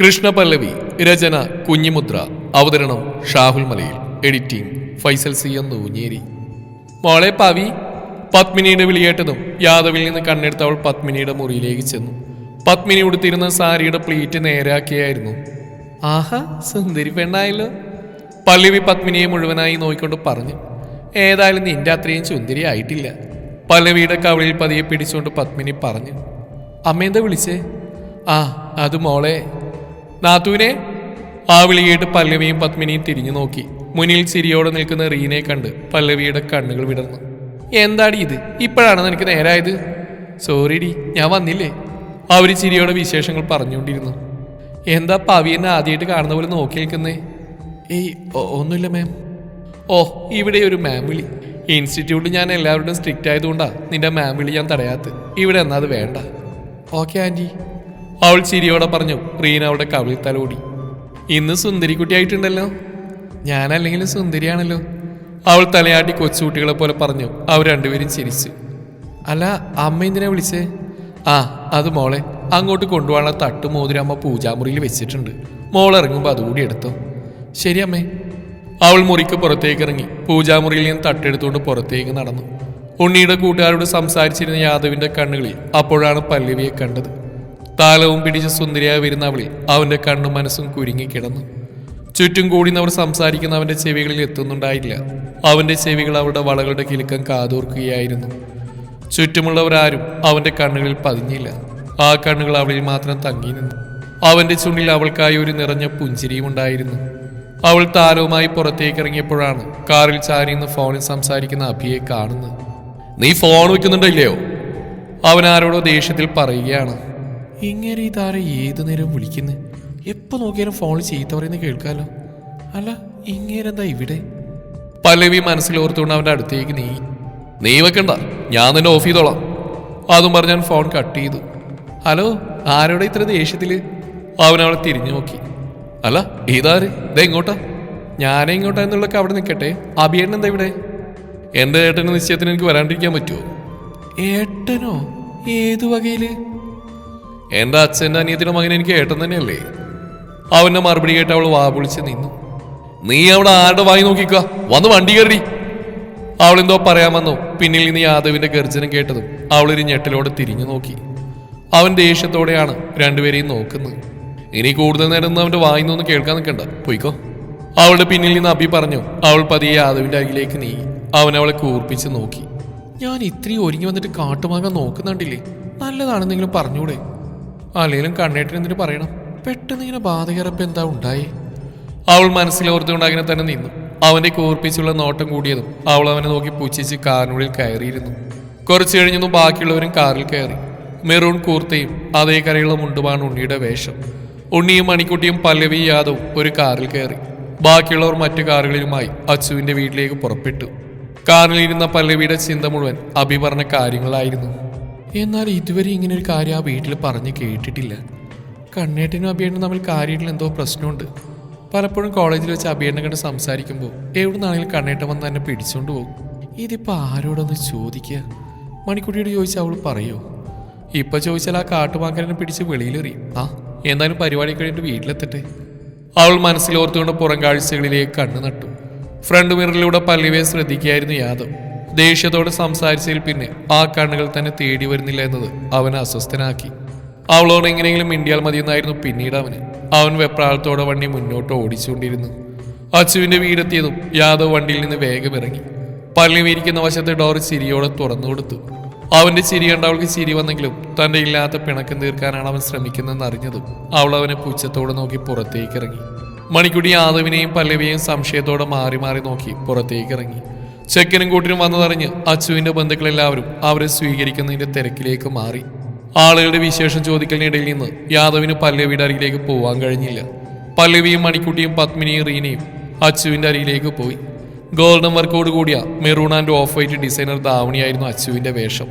കൃഷ്ണപല്ലവി രചന കുഞ്ഞിമുദ്ര അവതരണം ഷാഹുൽ മലയിൽ editing Faisal C എന്ന് നൂഞ്ഞേരി. മോളെ പാവി പത്മിനിയുടെ വിളിയേട്ടതും യാദവിൽ നിന്ന് കണ്ണെടുത്ത് അവൾ പത്മിനിയുടെ മുറിയിലേക്ക് ചെന്നു. പത്മിനി ഉടുത്തിരുന്ന സാരിയുടെ പ്ലീറ്റ് നേരാക്കിയായിരുന്നു. ആഹാ സുന്ദരി പെണ്ണായല്ലോ. പല്ലവി പത്മിനിയെ മുഴുവനായി നോക്കിക്കൊണ്ട് പറഞ്ഞു ഏതായാലും നിന്റെ അത്രയും സുന്ദരി ആയിട്ടില്ല. പല്ലവിയുടെ കവിളിൽ പതിയെ പിടിച്ചുകൊണ്ട് പത്മിനി പറഞ്ഞു അമ്മ എന്താ വിളിച്ചേ? ആ അത് മോളെ നാത്തൂനെ ആ വിളി കേട്ട് പല്ലവിയും പത്മിനിയും തിരിഞ്ഞു നോക്കി. മുന്നിൽ ചിരിയോടെ നിൽക്കുന്ന റീനെ കണ്ട് പല്ലവിയുടെ കണ്ണുകൾ വിടർന്നു. എന്താടി ഇത്? ഇപ്പോഴാണ് നിനക്ക് നേരായത്? സോറിഡി ഞാൻ വന്നില്ലേ? അവർ ചിരിയോടെ വിശേഷങ്ങൾ പറഞ്ഞുകൊണ്ടിരുന്നു. എന്താ പവി ആദ്യമായിട്ട് കാണുന്ന പോലെ നോക്കി നിൽക്കുന്നേ? ഏയ് ഒന്നുമില്ല മാം. ഓ ഇവിടെ ഒരു മാം വിളി. ഇൻസ്റ്റിറ്റ്യൂട്ട് ഞാൻ എല്ലാവരുടെയും സ്ട്രിക്റ്റ് ആയതുകൊണ്ടാണ് നിന്റെ മാം വിളി ഞാൻ തടയാത്ത് ഇവിടെ എന്നാ അത് വേണ്ട. Okay aunty. അവൾ ചിരിയോടെ പറഞ്ഞു റീന അവളുടെ കവിൾ തലോടി. ഇന്ന് സുന്ദരിക്കുട്ടിയായിട്ടുണ്ടല്ലോ ഞാനല്ലെങ്കിലും സുന്ദരിയാണല്ലോ. അവൾ തലയാട്ടി കൊച്ചുകുട്ടികളെ പോലെ പറഞ്ഞു അവർ രണ്ടുപേരും ചിരിച്ചു. അല്ല അമ്മ എന്തിനാ വിളിച്ചേ? ആ അത് മോളെ അങ്ങോട്ട് കൊണ്ടുപോകാനുള്ള തട്ട് മോതിരമ്മ പൂജാമുറിയിൽ വെച്ചിട്ടുണ്ട്. മോൾ ഇറങ്ങുമ്പോൾ അതുകൂടി എടുത്തോ. ശരി അമ്മേ. അവൾ മുറിക്ക് പുറത്തേക്ക് ഇറങ്ങി. പൂജാമുറിയിൽ നിന്ന് തട്ടെടുത്തുകൊണ്ട് പുറത്തേക്ക് നടന്നു. ഉണ്ണിയുടെ കൂട്ടുകാരോട് സംസാരിച്ചിരുന്ന യാദവിന്റെ കണ്ണുകളിൽ അപ്പോഴാണ് പല്ലവിയെ കണ്ടത്. താലവും പിടിച്ച സുന്ദരിയായി വരുന്ന അവളിൽ അവന്റെ കണ്ണും മനസ്സും കുരുങ്ങിക്കിടന്നു ചുറ്റും കൂടിന്നവർ സംസാരിക്കുന്ന അവന്റെ ചെവികളിൽ എത്തുന്നുണ്ടായില്ല. അവന്റെ ചെവികൾ അവരുടെ വളകളുടെ കിലുക്കം കാതോർക്കുകയായിരുന്നു. ചുറ്റുമുള്ളവരാരും അവന്റെ കണ്ണുകളിൽ പതിഞ്ഞില്ല. ആ കണ്ണുകൾ അവളിൽ മാത്രം തങ്ങി നിന്നു. അവന്റെ ചുണ്ടിൽ അവൾക്കായി ഒരു നിറഞ്ഞ പുഞ്ചിരിയും ഉണ്ടായിരുന്നു. അവൾ താരവുമായി പുറത്തേക്ക് ഇറങ്ങിയപ്പോഴാണ് കാറിൽ ചാരിന്ന് ഫോണിൽ സംസാരിക്കുന്ന അഭിയെ കാണുന്നത്. നീ ഫോൺ വെക്കുന്നുണ്ടല്ലയോ അവൻ ആരോടോ ദേഷ്യത്തിൽ പറയുകയാണ്. ഇങ്ങനെ ഈ താരം ഏതു നേരം വിളിക്കുന്നു? എപ്പോ നോക്കിയാലും ഫോൺ ചീത്ത പറയുന്നത് കേൾക്കാലോ. അല്ല ഇങ്ങേരെന്താ ഇവിടെ? പല്ലവി മനസ്സിലോർത്തുകൊണ്ട് അവന്റെ അടുത്തേക്ക് നീ. നീ വെക്കണ്ട ഞാൻ നിന്നെ ഓഫ് ചെയ്തോളാം. അതും പറഞ്ഞ് ഞാൻ ഫോൺ കട്ട് ചെയ്തു. ഹലോ ആരോടെ ഇത്ര ദേഷ്യത്തിൽ? അവൻ അവളെ തിരിഞ്ഞു നോക്കി. അല്ല ഇതാര്? ഇതാ ഇങ്ങോട്ടാ. ഞാനേ ഇങ്ങോട്ടാ എന്നുള്ളൊക്കെ അവിടെ നിൽക്കട്ടെ അഭിയേട്ടൻ എന്താ ഇവിടെ? എന്റെ ഏട്ടന്റെ നിശ്ചയത്തിന് എനിക്ക് വരാണ്ടിരിക്കാൻ പറ്റുമോ ഏട്ടനോ? ഏതു വകയിൽ? എന്റെ അച്ഛന്റെ അനിയത്തിന്റെ മകൻ എനിക്ക് ഏട്ടൻ തന്നെയല്ലേ? അവന്റെ മറുപടി കേട്ട് അവൾ വാ പൊളിച്ച് നിന്നു. നീ അവിടെ ആരുടെ വായി നോക്കിക്ക? വന്ന് വണ്ടി കയറി. അവൾ എന്തോ പറയാമെന്നോ പിന്നിൽ നിന്ന് യാദവിന്റെ ഗർജനം കേട്ടതും അവളൊരു ഞെട്ടലോടെ തിരിഞ്ഞു നോക്കി. അവൻ ദേഷ്യത്തോടെയാണ് രണ്ടുപേരെയും നോക്കുന്നത്. ഇനി കൂടുതൽ നേരം അവന്റെ വായി നിന്ന് കേൾക്കാൻ നിൽക്കണ്ട. പോയിക്കോ. അവളുടെ പിന്നിൽ നിന്ന് അഭി പറഞ്ഞു അവൾ പതിയെ യാദവിന്റെ അരികിലേക്ക് നീങ്ങി. അവൻ അവളെ കൂർപ്പിച്ച് നോക്കി. ഞാൻ ഇത്രയും ഒരുങ്ങി വന്നിട്ട് കാട്ടുമാകാൻ നോക്കുന്നുണ്ടില്ലേ? നല്ലതാണെന്നെങ്കിലും പറഞ്ഞൂടെ അല്ലെങ്കിലും കണ്ണേട്ടിന് എന്തിനു പറയണം പെട്ടെന്ന് ഇങ്ങനെ ബാധകരപ്പ് എന്താ ഉണ്ടായി? അവൾ മനസ്സിലോർത്തുകൊണ്ട് അങ്ങനെ തന്നെ നിന്നു. അവന്റെ കൂർപ്പിച്ചുള്ള നോട്ടം കൂടിയതും അവൾ അവനെ നോക്കി പുച്ഛിച്ച് കാറിനുള്ളിൽ കയറിയിരുന്നു. കുറച്ചു കഴിഞ്ഞു ബാക്കിയുള്ളവരും കാറിൽ കയറി. മെറൂൺ കൂർത്തയും അതേ കരയുള്ള മുണ്ടുമാണ് ഉണ്ണിയുടെ വേഷം. ഉണ്ണിയും മണിക്കുട്ടിയും പല്ലവി യാദവും ഒരു കാറിൽ കയറി. ബാക്കിയുള്ളവർ മറ്റു കാറുകളിലുമായി അച്ചുവിന്റെ വീട്ടിലേക്ക് പുറപ്പെട്ടു. കാറിലിരുന്ന പല്ലവിയുടെ ചിന്ത മുഴുവൻ അഭി പറഞ്ഞ കാര്യങ്ങളായിരുന്നു. എന്നാൽ ഇതുവരെ ഇങ്ങനെ ഒരു കാര്യം ആ വീട്ടിൽ പറഞ്ഞ് കേട്ടിട്ടില്ല. കണ്ണേട്ടനും അഭിയേട്ടനും തമ്മിൽ കാര്യത്തിൽ എന്തോ പ്രശ്നമുണ്ട്. പലപ്പോഴും കോളേജിൽ വെച്ച് അഭിയേട്ടനെ കണ്ട് സംസാരിക്കുമ്പോൾ എവിടുന്നാണെങ്കിലും കണ്ണേട്ടൻ വന്ന് തന്നെ പിടിച്ചുകൊണ്ട് പോകും. ഇതിപ്പോൾ ആരോടൊന്ന് ചോദിക്കുക മണിക്കുട്ടിയോട് ചോദിച്ചാൽ അവൾ പറയോ? ഇപ്പം ചോദിച്ചാൽ ആ കാട്ടുമാക്കരനെ പിടിച്ച് വെളിയിലെറിയും ആ എന്തായാലും പരിപാടി കഴിഞ്ഞിട്ട് വീട്ടിലെത്തട്ടെ. അവൾ മനസ്സിലോർത്തുകൊണ്ട് പുറം കാഴ്ചകളിലേക്ക് കണ്ണു നട്ടു. ഫ്രണ്ട് മിററിലൂടെ പല്ലിവയെ ശ്രദ്ധിക്കുകയായിരുന്നു യാദവ്. ദേഷ്യത്തോടെ സംസാരിച്ചതിൽ പിന്നെ ആ കണ്ണുകൾ തന്നെ തേടി വരുന്നില്ല എന്നത് അവനെ അസ്വസ്ഥനാക്കി. അവളോട് എങ്ങനെയെങ്കിലും മിണ്ടിയാൽ മതിയെന്നായിരുന്നു പിന്നീട് അവന്. അവൻ വെപ്രാളത്തോടെ വണ്ടി മുന്നോട്ട് ഓടിച്ചുകൊണ്ടിരുന്നു. അച്ചുവിന്റെ വീടെത്തിയതും യാദവ് വണ്ടിയിൽ നിന്ന് വേഗം ഇറങ്ങി. പള്ളി ഇരിക്കുന്ന വശത്തെ ഡോർ ചിരിയോടെ തുറന്നു കൊടുത്തു. അവന്റെ ചിരി കണ്ട അവൾക്ക് ചിരി വന്നെങ്കിലും തന്റെ ഇല്ലാത്ത പിണക്കം തീർക്കാനാണ് അവൻ ശ്രമിക്കുന്നതെന്ന് അറിഞ്ഞതും അവൾ അവനെ പുച്ഛത്തോടെ നോക്കി പുറത്തേക്ക് ഇറങ്ങി. മണിക്കുടി യാദവിനെയും പല്ലവിയെയും സംശയത്തോടെ മാറി മാറി നോക്കി പുറത്തേക്ക് ഇറങ്ങി. ചെക്കനും കൂട്ടിനും വന്നതറിഞ്ഞ് അച്ചുവിന്റെ ബന്ധുക്കളെല്ലാവരും അവരെ സ്വീകരിക്കുന്നതിന്റെ തിരക്കിലേക്ക് മാറി. ആളുകളുടെ വിശേഷം ചോദിക്കലിനിടയിൽ നിന്ന് യാദവിന് പല്ലവിയുടെ അരികിലേക്ക് പോവാൻ കഴിഞ്ഞില്ല. പല്ലവിയും മണിക്കുട്ടിയും പത്മിനിയും റീനയും അച്ചുവിന്റെ അരികിലേക്ക് പോയി. ഗോൾഡൻ വർക്കോട് കൂടിയ maroon and off white designer ധാവണിയായിരുന്നു അച്ചുവിന്റെ വേഷം.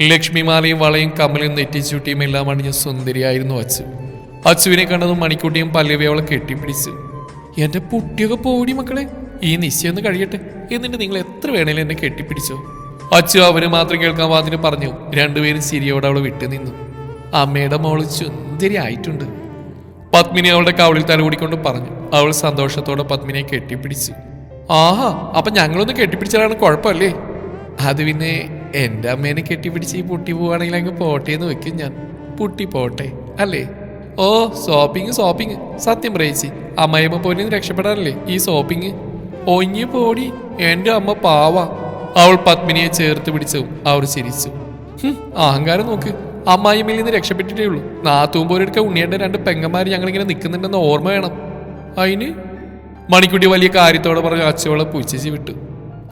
ലക്ഷ്മിമാലയും വളയും കമ്മലും നെറ്റിച്ചുട്ടിയും എല്ലാം അണിഞ്ഞ സുന്ദരിയായിരുന്നു അച്ചു. അച്ചുവിനെ കണ്ടതും മണിക്കുട്ടിയും പല്ലവി അവളെ കെട്ടിപ്പിടിച്ച് എന്റെ പുട്ടിയൊക്കെ പോടി മക്കളെ ഈ നിശ്ചയം ഒന്ന് കഴിയട്ടെ. എന്നിട്ട് നിങ്ങൾ എത്ര വേണേലും എന്നെ കെട്ടിപ്പിടിച്ചോ? അച്ചു അവന് മാത്രം കേൾക്കാൻ വാതിന് പറഞ്ഞു. രണ്ടുപേരും സിരിയോട് അവളെ വിട്ടു നിന്നു. അമ്മയുടെ മോൾ സുന്ദരി ആയിട്ടുണ്ട്. പത്മിനി അവളുടെ കവളിൽ തലകൂടിക്കൊണ്ട് പറഞ്ഞു. അവൾ സന്തോഷത്തോടെ പത്മിനിയെ കെട്ടിപ്പിടിച്ചു. ആഹാ അപ്പൊ ഞങ്ങളൊന്ന് കെട്ടിപ്പിടിച്ചാലാണ് കുഴപ്പമല്ലേ? അത് പിന്നെ എന്റെ അമ്മേനെ കെട്ടിപ്പിടിച്ച് ഈ പൊട്ടി പോവാണെങ്കിൽ അങ്ങ് പോട്ടെ എന്ന് വെക്കും ഞാൻ. പൊട്ടി പോട്ടെ അല്ലേ? ഓ സോപ്പിങ് സോപ്പിങ് സത്യം പ്രേച്ചി അമ്മയമ്മ പോലും രക്ഷപ്പെടാനല്ലേ ഈ സോപ്പിങ് ഒഞ്ഞു പോടി. എന്റെ അമ്മ പാവ. അവൾ പത്മിനിയെ ചേർത്ത് പിടിച്ചു. അവർ ചിരിച്ചു. അഹങ്കാരം നോക്ക്. അമ്മായിമ്മയിൽ നിന്ന് രക്ഷപ്പെട്ടിട്ടേ ഉള്ളൂ. നാത്തൂമ്പോരെടുക്ക ഉണ്ണിയുടെ രണ്ട് പെങ്ങന്മാർ ഞങ്ങളിങ്ങനെ നിൽക്കുന്നുണ്ടെന്ന് ഓർമ്മ വേണം. അതിന് മണിക്കുട്ടി വലിയ കാര്യത്തോടെ പറഞ്ഞ അച്ചോളെ പുച്ഛിച്ച് വിട്ടു.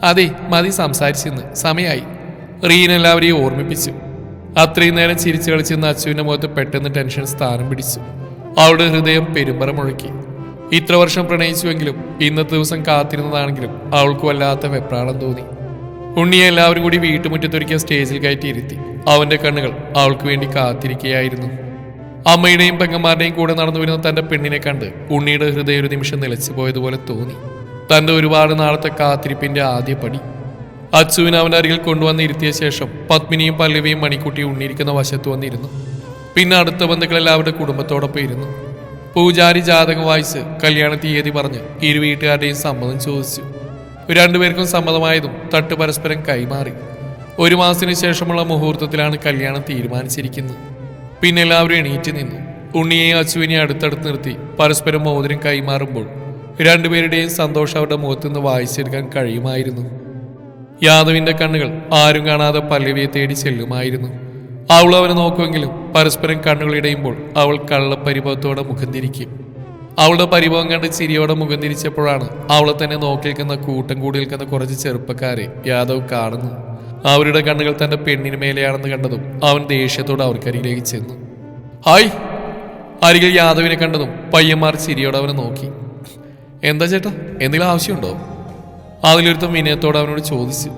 അതെ മതി സംസാരിച്ചിന്ന്. സമയമായി റീൻ എല്ലാവരെയും ഓർമ്മിപ്പിച്ചു. അത്രയും നേരം ചിരിച്ചു കളിച്ചിരുന്ന അച്ചുവിന്റെ മുഖത്ത് പെട്ടെന്ന് ടെൻഷൻ സ്ഥാനം പിടിച്ചു. അവളുടെ ഹൃദയം പെരുമ്പറ മുഴക്കി. ഇത്ര വർഷം പ്രണയിച്ചുവെങ്കിലും ഇന്നത്തെ ദിവസം കാത്തിരുന്നതാണെങ്കിലും അവൾക്ക് വല്ലാത്ത വെപ്രാളം തോന്നി. ഉണ്ണിയെ എല്ലാവരും കൂടി വീട്ടുമുറ്റത്തൊരുക്കിയ സ്റ്റേജിൽ കയറ്റിയിരുത്തി അവന്റെ കണ്ണുകൾ അവൾക്ക് വേണ്ടി കാത്തിരിക്കുകയായിരുന്നു. അമ്മയുടെയും പെങ്ങന്മാരുടെയും കൂടെ നടന്നു വരുന്ന തന്റെ പെണ്ണിനെ കണ്ട് ഉണ്ണിയുടെ ഹൃദയം ഒരു നിമിഷം നിലച്ചു പോയതുപോലെ തോന്നി. തന്റെ ഒരുപാട് നാളത്തെ കാത്തിരിപ്പിന്റെ ആദ്യ പടി. അച്ചുവിന് അവന്റെ അരികിൽ കൊണ്ടുവന്ന് ഇരുത്തിയ ശേഷം പത്മിനിയും പല്ലവിയും മണിക്കുട്ടിയും ഉണ്ണിയിരിക്കുന്ന വശത്ത് വന്നിരുന്നു. പിന്നെ അടുത്ത ബന്ധുക്കളെല്ലാവരുടെ കുടുംബത്തോടൊപ്പം ഇരുന്നു. പൂജാരി ജാതകം വായിച്ച് കല്യാണ തീയതി പറഞ്ഞ് ഇരു വീട്ടുകാരുടെയും സമ്മതം ചോദിച്ചു. രണ്ടുപേർക്കും സമ്മതമായതും തട്ട് പരസ്പരം കൈമാറി. ഒരു മാസത്തിന് ശേഷമുള്ള മുഹൂർത്തത്തിലാണ് കല്യാണം തീരുമാനിച്ചിരിക്കുന്നത്. പിന്നെ എല്ലാവരും എണീറ്റ് നിന്നു. ഉണ്ണിയെയും അച്ചുവിനെയും അടുത്തടുത്ത് നിർത്തി പരസ്പരം മോതിരം കൈമാറുമ്പോൾ രണ്ടുപേരുടെയും സന്തോഷം അവരുടെ മുഖത്തുനിന്ന് വായിച്ചെടുക്കാൻ കഴിയുമായിരുന്നു. യാദവിന്റെ കണ്ണുകൾ ആരും കാണാതെ പല്ലവിയെ തേടി ചെല്ലുമായിരുന്നു. അവൾ അവനെ നോക്കുമെങ്കിലും പരസ്പരം കണ്ണുകളിടയുമ്പോൾ അവൾ കള്ളപരിഭവത്തോടെ മുഖം തിരിക്കും. അവളുടെ പരിഭവം കണ്ട് ചിരിയോടെ മുഖം തിരിച്ചപ്പോഴാണ് അവളെ തന്നെ നോക്കി നിൽക്കുന്ന കൂട്ടം കൂടി നിൽക്കുന്ന കുറച്ച് ചെറുപ്പക്കാരെ യാദവ് കാണുന്നു അവരുടെ കണ്ണുകൾ തന്റെ പെണ്ണിന് മേലെയാണെന്ന് കണ്ടതും അവൻ ദേഷ്യത്തോടെ അവർക്കരികിലേക്ക് ചെന്നു. ഹായ്! അരികിൽ യാദവിനെ കണ്ടതും പയ്യന്മാർ ചിരിയോടെ അവനെ നോക്കി. എന്താ ചേട്ടാ എന്തെങ്കിലും ആവശ്യമുണ്ടോ? അതിലൊരുത്തം വിനയത്തോടെ അവനോട് ചോദിച്ചു.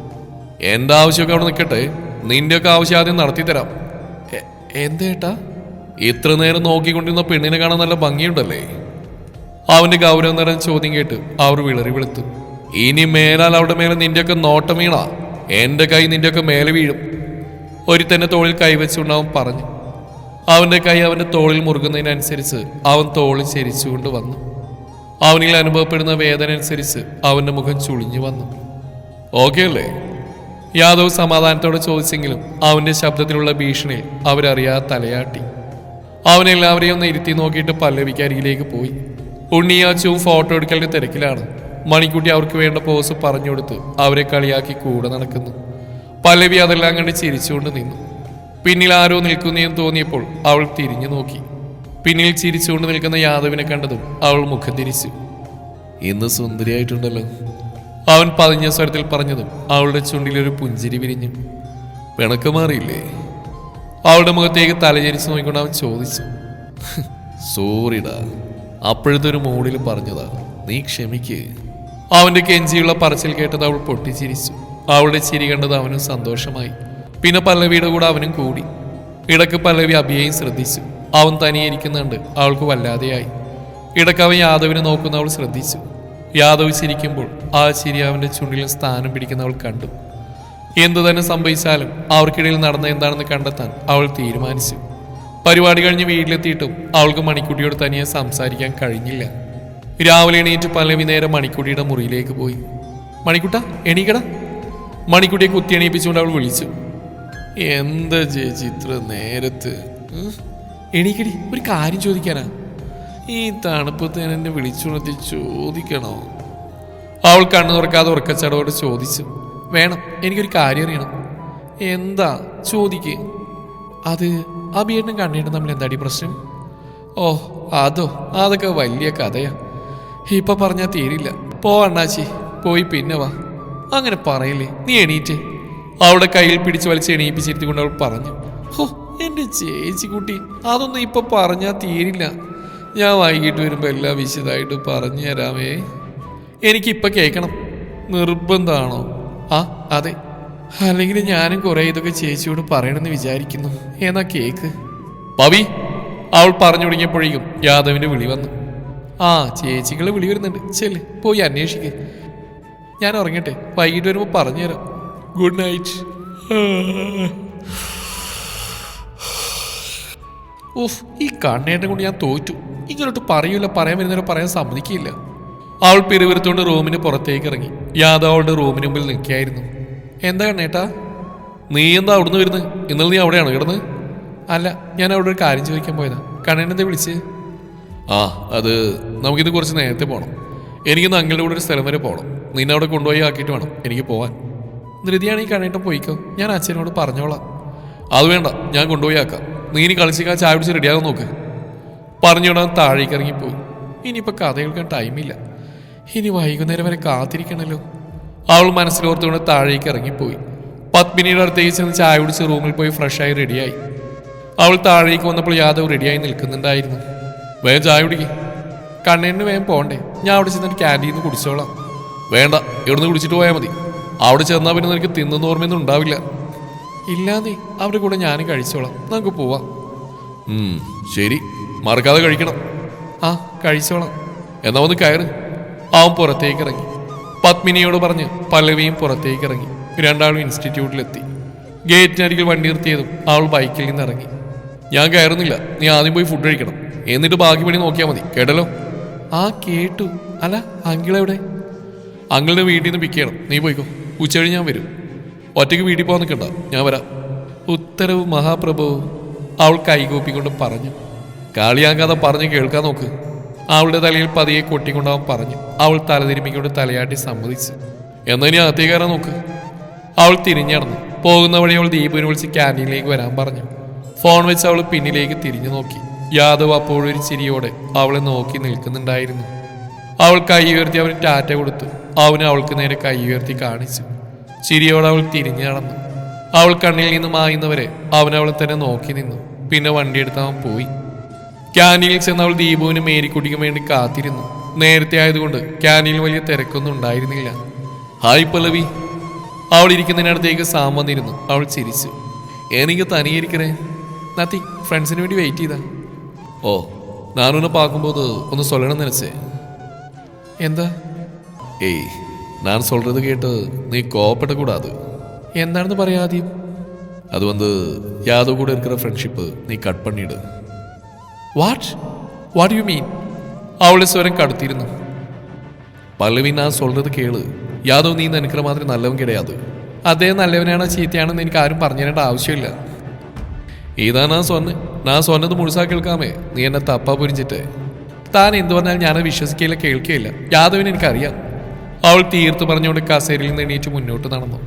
എന്റെ ആവശ്യമൊക്കെ അവിടെ നിൽക്കട്ടെ? നിന്റെയൊക്കെ ആവശ്യം ആദ്യം നടത്തി തരാം "എ- എന്തേട്ടാ ഇത്ര നേരം നോക്കിക്കൊണ്ടിരുന്ന പെണ്ണിനെ കാണാൻ നല്ല ഭംഗിയുണ്ടല്ലേ? അവന്റെ ഗൗരവം നിറഞ്ഞ ചോദ്യം കേട്ട് അവർ വിളറി വെളുത്തു. ഇനി മേലാൽ അവിടെ മേലെ നിന്റെയൊക്കെ നോട്ടം വീണ എന്റെ കൈ നിന്റെയൊക്കെ മേലെ വീഴും. ഒരു തന്നെ തോളിൽ കൈവച്ചുകൊണ്ട് അവൻ പറഞ്ഞു. അവന്റെ കൈ അവന്റെ തോളിൽ മുറുകുന്നതിനനുസരിച്ച് അവൻ തോളിൽ ചരിച്ചുകൊണ്ട് വന്നു. അവനിൽ അനുഭവപ്പെടുന്ന വേദന അനുസരിച്ച് അവന്റെ മുഖം ചുളിഞ്ഞു വന്നു. ഓക്കെ അല്ലേ? യാദവ് സമാധാനത്തോടെ ചോദിച്ചെങ്കിലും അവന്റെ ശബ്ദത്തിലുള്ള ഭീഷണിയിൽ അവരറിയാ തലയാട്ടി. അവനെല്ലാവരെയും ഒന്ന് ഇരുത്തി നോക്കിയിട്ട് പല്ലവിക്കരികിലേക്ക് പോയി. ഉണ്ണിയാച്ചും ഫോട്ടോ എടുക്കലിന്റെ തിരക്കിലാണ്. മണിക്കുട്ടി അവർക്ക് വേണ്ട പോസ് പറഞ്ഞു കൊടുത്ത് അവരെ കളിയാക്കി കൂടെ നടക്കുന്നു. പല്ലവി അതെല്ലാം കണ്ട് ചിരിച്ചുകൊണ്ട് നിന്നു. പിന്നിൽ ആരോ നിൽക്കുന്നതെന്ന് തോന്നിയപ്പോൾ അവൾ തിരിഞ്ഞു നോക്കി. പിന്നിൽ ചിരിച്ചുകൊണ്ട് നിൽക്കുന്ന യാദവിനെ കണ്ടതും അവൾ മുഖം തിരിച്ചു. ഇന്ന് സുന്ദരിയായിട്ടുണ്ടല്ലോ. അവൻ പതിഞ്ഞ സ്വരത്തിൽ പറഞ്ഞതും അവളുടെ ചുണ്ടിലൊരു പുഞ്ചിരി വിരിഞ്ഞു. പിണക്ക് മാറിയില്ലേ? അവളുടെ മുഖത്തേക്ക് തലചരിച്ച് നോക്കിക്കൊണ്ട് അവൻ ചോദിച്ചു. സോറിടാ അപ്പോഴത്തെ ഒരു മൂടിൽ പറഞ്ഞതാ. നീ ക്ഷമിക്ക്. അവന്റെ കെഞ്ചിയുള്ള പറച്ചിൽ കേട്ടത് അവൾ പൊട്ടിച്ചിരിച്ചു. അവളുടെ ചിരി കണ്ടത് അവനും സന്തോഷമായി. പിന്നെ പല്ലവിയുടെ കൂടെ അവനും കൂടി. ഇടയ്ക്ക് പല്ലവി അഭിയെയും ശ്രദ്ധിച്ചു. അവൻ തനിയെ ഇരിക്കുന്നുണ്ട് അവൾക്ക് വല്ലാതെയായി. ഇടയ്ക്ക് അവൻ യാദവിനെ നോക്കുന്ന അവൾ ശ്രദ്ധിച്ചു. യാദവ് ചിരിക്കുമ്പോൾ ആ ചിരി അവന്റെ ചുണ്ടിൽ സ്ഥാനം പിടിക്കുന്നവൾ കണ്ടു. എന്തു തന്നെ സംഭവിച്ചാലും അവർക്കിടയിൽ നടന്ന എന്താണെന്ന് കണ്ടെത്താൻ അവൾ തീരുമാനിച്ചു. പരിപാടി കഴിഞ്ഞ് വീട്ടിലെത്തിയിട്ടും അവൾക്ക് മണിക്കുട്ടിയോട് തനിയെ സംസാരിക്കാൻ കഴിഞ്ഞില്ല. രാവിലെ എണീറ്റ് പല്ലവി നേരം മണിക്കുട്ടിയുടെ മുറിയിലേക്ക് പോയി. മണിക്കുട്ട എണീക്കട. മണിക്കുട്ടിയെ കുത്തി എണീപ്പിച്ചുകൊണ്ട് അവൾ വിളിച്ചു. എന്താ ചേച്ചി ഇത്ര നേരത്ത്? എണീക്കടി ഒരു കാര്യം ചോദിക്കാനാ. ഈ തണുപ്പത്തേനെ എന്നെ വിളിച്ചുണർത്തി ചോദിക്കണോ? അവൾ കണ്ണു തുറക്കാതെ ഉറക്കച്ചടവോട് ചോദിച്ചു. വേണം എനിക്കൊരു കാര്യം അറിയണം. എന്താ? ചോദിക്ക്. അത് അഭിയേട്ടനും കണ്ണേട്ടനും തമ്മിൽ എന്താടി പ്രശ്നം? ഓ അതോ അതൊക്കെ വലിയ കഥയാ. ഇപ്പൊ പറഞ്ഞാൽ തീരില്ല. പോ അണ്ണാച്ചി പോയി പിന്നെ വാ. അങ്ങനെ പറയില്ലേ നീ എണീറ്റേ. അവളുടെ കയ്യിൽ പിടിച്ച് വലിച്ച് എണീപ്പിച്ചിരുത്തിക്കൊണ്ട് അവൾ പറഞ്ഞു. ഹോ എന്റെ ചേച്ചിക്കുട്ടി അതൊന്നും ഇപ്പൊ പറഞ്ഞാൽ തീരില്ല. ഞാൻ വൈകിട്ട് വരുമ്പോൾ എല്ലാം വിശദമായിട്ട് പറഞ്ഞു തരാമേ. എനിക്കിപ്പോൾ കേൾക്കണം നിർബന്ധമാണോ ആ അതെ. അല്ലെങ്കിൽ ഞാനും കുറേ ഇതൊക്കെ ചേച്ചിയോട് പറയണമെന്ന് വിചാരിക്കുന്നു. എന്നാ കേക്ക്? പവി അവൾ പറഞ്ഞു തുടങ്ങിയപ്പോഴേക്കും യാദവിന്റെ വിളി വന്നു. ആ ചേച്ചികളെ വിളി വരുന്നുണ്ട്. ചെല്ല് പോയി അന്വേഷിക്കേ. ഞാൻ ഉറങ്ങട്ടെ. വൈകിട്ട് വരുമ്പോൾ പറഞ്ഞുതരാം. Good night. ഉഫ് ഈ കണ്ണേട്ടൻ കൊണ്ട് ഞാൻ തോറ്റു. ഇങ്ങോട്ട് പറയൂല പറയാൻ വരുന്നവരെ പറയാൻ സമ്മതിക്കില്ല. അവൾ പിറുവിരുത്തോണ്ട് റൂമിന് പുറത്തേക്ക് ഇറങ്ങി യാദവ് അവളുടെ റൂമിന് മുമ്പിൽ നിൽക്കുകയായിരുന്നു. എന്താ കണ്ണേട്ടാ? നീ എന്താ അവിടുന്ന് വരുന്നത് ഇന്നലെ നീ അവിടെയാണ് കിടന്ന്? അല്ല ഞാൻ അവിടെ ഒരു കാര്യം ചോദിക്കാൻ പോയതാ. കണ്ണേനെന്താ വിളിച്ച്? ആ അത് നമുക്കിത് കുറച്ച് നേരത്തെ പോകണം എനിക്കിന്ന് അങ്ങളുടെ കൂടെ ഒരു സ്ഥലം വരെ പോകണം നിന്നെ അവിടെ കൊണ്ടുപോയി ആക്കിയിട്ട് വേണം എനിക്ക് പോവാൻ. ധൃതിയാണ് ഈ കണ്ണേട്ടം പോയിക്കോ. ഞാൻ അച്ഛനോട് പറഞ്ഞോളാം. അത് വേണ്ട ഞാൻ കൊണ്ടുപോയി ആക്കാം. നീ ഇനി കളിച്ചിക്കാൻ ചായ പിടിച്ച് റെഡിയാകാൻ നോക്ക്. പറഞ്ഞുവിടാൻ താഴേക്ക് ഇറങ്ങിപ്പോയി. ഇനിയിപ്പോൾ കഥ കേൾക്കാൻ ടൈമില്ല ഇനി വൈകുന്നേരം വരെ കാത്തിരിക്കണല്ലോ. അവൾ മനസ്സിലോർത്തുകൊണ്ട് താഴേക്ക് ഇറങ്ങിപ്പോയി. പത്മിനിയുടെ അടുത്തേക്ക് ചെന്ന് ചായ കുടിച്ച് റൂമിൽ പോയി ഫ്രഷായി റെഡിയായി അവൾ താഴേക്ക് വന്നപ്പോൾ യാദവ് റെഡിയായി നിൽക്കുന്നുണ്ടായിരുന്നു. വേഗം ചായ കുടിക്ക്. കണ്ണേന് വേഗം പോണ്ടേ. ഞാൻ അവിടെ ചെന്നിട്ട് ക്യാന്റീനിൽ കുടിച്ചോളാം. വേണ്ട ഇവിടുന്ന് കുടിച്ചിട്ട് പോയാൽ മതി. അവിടെ ചെന്നാൽ പിന്നെ നിനക്ക് തിന്നുന്ന ഓർമ്മയൊന്നും ഉണ്ടാവില്ല. ഇല്ലാന്നേ അവരുടെ കൂടെ ഞാനും കഴിച്ചോളാം. നമുക്ക് പോവാം. ശരി. മറക്കാതെ കഴിക്കണം. ആ കഴിച്ചോളാം. എന്നാ ഒന്ന് കയറ്. അവൻ പുറത്തേക്ക് ഇറങ്ങി പത്മിനിയോട് പറഞ്ഞ് പല്ലവിയും പുറത്തേക്ക് ഇറങ്ങി രണ്ടാളും ഇൻസ്റ്റിറ്റ്യൂട്ടിലെത്തി. ഗേറ്റിനരികിൽ വണ്ടി നിർത്തിയതും അവൾ ബൈക്കിൽ നിന്ന് ഇറങ്ങി ഞാൻ കയറുന്നില്ല. നീ ആദ്യം പോയി ഫുഡ് കഴിക്കണം. എന്നിട്ട് ബാക്കി പണി നോക്കിയാൽ മതി. കേട്ടല്ലോ? ആ കേട്ടു. അല്ല അങ്കിളെവിടെ അങ്കിളിന്റെ വീട്ടിൽ നിന്ന് പിക്ക് ചെയ്യണം. നീ പോയിക്കോ. ഉച്ച കഴിഞ്ഞ് ഞാൻ വരും. ഒറ്റയ്ക്ക് വീട്ടിൽ പോകാൻ നിൽക്കണ്ട. ഞാൻ വരാം. ഉത്തരവ് മഹാപ്രഭു അവൾ കൈകൂപ്പിക്കൊണ്ട് പറഞ്ഞു. കാളിയാങ്കാതെ പറഞ്ഞ് കേൾക്കാൻ നോക്ക്. അവളുടെ തലയിൽ പതിയെ കൊട്ടിക്കൊണ്ടവൻ പറഞ്ഞു. അവൾ തലതിരുമ്പിക്കൊണ്ട് തലയാട്ടി സമ്മതിച്ചു. എന്നാ ഇനി അകത്തേക്ക് നോക്ക്. അവൾ തിരിഞ്ഞടന്നു പോകുന്ന വഴി അവൾ ദീപുവിനെ വിളിച്ച് ക്യാന്റീനിലേക്ക് വരാൻ പറഞ്ഞു. ഫോൺ വെച്ച് അവൾ പിന്നിലേക്ക് തിരിഞ്ഞു നോക്കി. യാദവ് ഒരു ചിരിയോടെ അവളെ നോക്കി നിൽക്കുന്നുണ്ടായിരുന്നു. അവൾ കൈ ഉയർത്തി അവന് ടാറ്റ കൊടുത്തു. അവന് അവൾക്ക് നേരെ കൈ ഉയർത്തി കാണിച്ചു. ചിരിയോടെ അവൾ തിരിഞ്ഞു നടന്നു അവൾ കണ്ണിൽ നിന്ന് മായുന്നവരെ അവൻ അവളെ തന്നെ നോക്കി നിന്നു. പിന്നെ വണ്ടിയെടുത്ത് അവൻ പോയി. ക്യാന്റീനിൽ ചെന്ന് അവൾ ദീപുവിന് മേരിക്കുട്ടിക്കും വേണ്ടി കാത്തിരുന്നു. നേരത്തെ ആയതുകൊണ്ട് ക്യാന്റീനിൽ വലിയ തിരക്കൊന്നും ഉണ്ടായിരുന്നില്ല. ഹായ് പല്ലവി. അവൾ ഇരിക്കുന്നതിനടുത്തേക്ക് സാം വന്നിരുന്നു. അവൾ ചിരിച്ചു. എനിക്ക് തനിയിരിക്കണേ നത്തി ഫ്രണ്ട്സിന് വേണ്ടി വെയിറ്റ് ചെയ്താ. ഓ നാനൊന്ന് പാക്കുമ്പോൾ ഒന്ന് സൊല്ലണം നനച്ചേ. എന്താ? ഏയ് நான் சொல்றது கேட்டு நீ கோவப்படக்கூடாது എന്താണെന്ന് പറയാ ആദ്യം அது வந்து யாதவ் கூட இருக்கிற ஃப்ரெண்ட்ஷிப்பு நீ கட் பண்ணிடு വാട്ട് വാട്ട് യു മീൻ അവളുടെ സ്വരം കടുത്തിരുന്നു പല്ലവി ഞാൻ சொல்றது കേള് യാദവ് നീ നിനക്ക് മാത്രം നല്ലവൻ കിടയാത് അദ്ദേഹം നല്ലവനാണോ ചീത്തയാണെന്ന് എനിക്ക് ആരും പറഞ്ഞു തരേണ്ട ആവശ്യമില്ല ഇതാ ഞാൻ സ്വന്ന് ഞാൻ സ്വന്നത് മുഴുസാ കേൾക്കാമേ നീ എന്നെ തപ്പാ പുരിഞ്ചിട്ട് താൻ എന്തു പറഞ്ഞാലും ഞാനത് വിശ്വസിക്കുകയില്ല കേൾക്കുകയില്ല യാദവിന് എനിക്കറിയാം അവൾ തീർത്ത് പറഞ്ഞുകൊണ്ട് കസേരയിൽ നിന്ന് എണീറ്റ് മുന്നോട്ട് നടന്നു.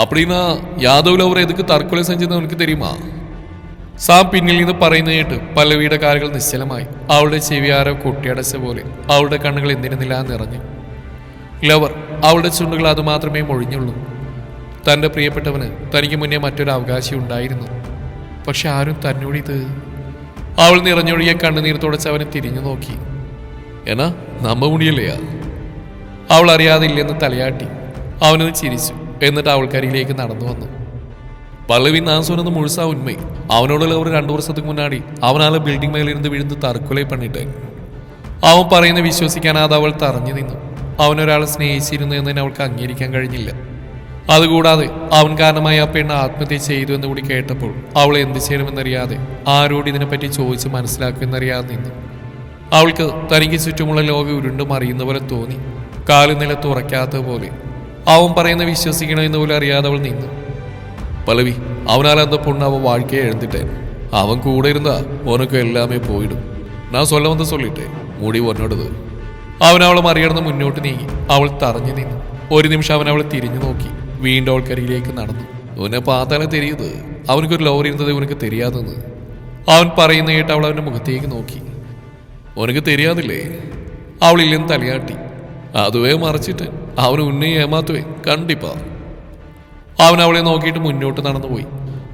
അപ്പടീന്നാ യാദവ് ലവർ എതുക്ക് തർക്കുല സഞ്ചെന്ന് അവനക്ക് തരുമാ? സാം പിന്നിൽ നിന്ന് പറയുന്ന കേട്ട് പല്ലവിയുടെ കാലുകൾ നിശ്ചലമായി. അവളുടെ ചെവി ആരോ കൊട്ടിയടച്ച പോലെ അവളുടെ കണ്ണുകൾ എന്തിരുന്നില്ല നിറഞ്ഞു. ലവർ അവളുടെ ചുണ്ടുകൾ അതുമാത്രമേ മൊഴിഞ്ഞുള്ളൂ. തന്റെ പ്രിയപ്പെട്ടവന് തനിക്ക് മുന്നേ മറ്റൊരു അവകാശം ഉണ്ടായിരുന്നു. പക്ഷെ ആരും തന്നോട് ഇത്? അവൾ നിറഞ്ഞൊഴുകിയ കണ്ണുനീർ തുടച്ച് അവനെ തിരിഞ്ഞു നോക്കി. എന്നാ നമ്മ മുടിയല്ലേ അവൾ അറിയാതില്ലെന്ന് തലയാട്ടി. അവനത് ചിരിച്ചു. എന്നിട്ട് അവൾക്കരിയിലേക്ക് നടന്നു വന്നു. പള്ളവി നാൻ സൊന്നത് മുഴുസാ ഉണ്മൈ അവനോടുള്ള ഒരു രണ്ടു വർഷത്തിന് മുന്നാടി അവനാളെ ബിൽഡിംഗ് മേലിരുന്ന് വിഴുന്ന് തറക്കുലെ പണിട്ട്. അവൻ പറയുന്ന വിശ്വസിക്കാനാതെ അവൾ തറഞ്ഞു നിന്നു. അവനൊരാളെ സ്നേഹിച്ചിരുന്നു എന്നതിന് അവൾക്ക് അംഗീകരിക്കാൻ കഴിഞ്ഞില്ല. അതുകൂടാതെ അവൻ കാരണമായി ആ പെണ്ണ് ആത്മഹത്യ ചെയ്തു എന്ന് കൂടി കേട്ടപ്പോൾ അവൾ എന്ത് ചെയ്യണമെന്നറിയാതെ ആരോട് ഇതിനെപ്പറ്റി ചോദിച്ച് മനസ്സിലാക്കുമെന്നറിയാതെ നിന്നു. അവൾക്ക് തനിക്ക് ചുറ്റുമുള്ള ലോകം ഉരുണ്ടും അറിയുന്ന പോലെ തോന്നി. കാൽ നിലത്ത് ഉറയ്ക്കാത്തതുപോലെ അവൻ പറയുന്ന വിശ്വസിക്കണമെന്ന് പോലും അറിയാതെ അവൾ നിന്നു. പലവി അവനാൽ എന്താ പൊണ്ണ് അവൻ വാഴ്ക്കയെ എഴുന്നിട്ടേൻ അവൻ കൂടെ ഇരുന്നാ ഉനക്ക് എല്ലാമേ പോയിടും. ഞാൻ സ്വല്ല വന്ന് മുടി ഒന്നോടത് അവൻ അവളെ മറികടന്ന് മുന്നോട്ട് നീങ്ങി. അവൾ തറഞ്ഞു നിന്നു. ഒരു നിമിഷം അവൻ അവളെ തിരിഞ്ഞു നോക്കി. വീണ്ടും അവൾക്കരിയിലേക്ക് നടന്നു. ഓനെ പാത്താല തെരിയത് അവനക്കൊരു ലോറി ഇരുന്നത് ഇവനക്ക് തെരിയാതെന്ന്. അവൻ പറയുന്ന കേട്ട് അവൾ അവന്റെ മുഖത്തേക്ക് നോക്കി. ഓനക്ക് തെരിയാതില്ലേ? അവളില്ലെന്ന് തലയാട്ടി. അതുവേ മറിച്ചിട്ട് അവന് ഉന്നയെ ഏമാത്തുവേ കണ്ടിപ്പാ. അവൻ അവളെ നോക്കിയിട്ട് മുന്നോട്ട് നടന്നുപോയി.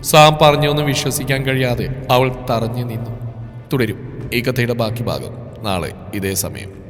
സാം പറഞ്ഞൊന്നും വിശ്വസിക്കാൻ കഴിയാതെ അവൾ തറഞ്ഞു നിന്നു. തുടരും ഈ കഥയുടെ ബാക്കി ഭാഗം നാളെ ഇതേ സമയം.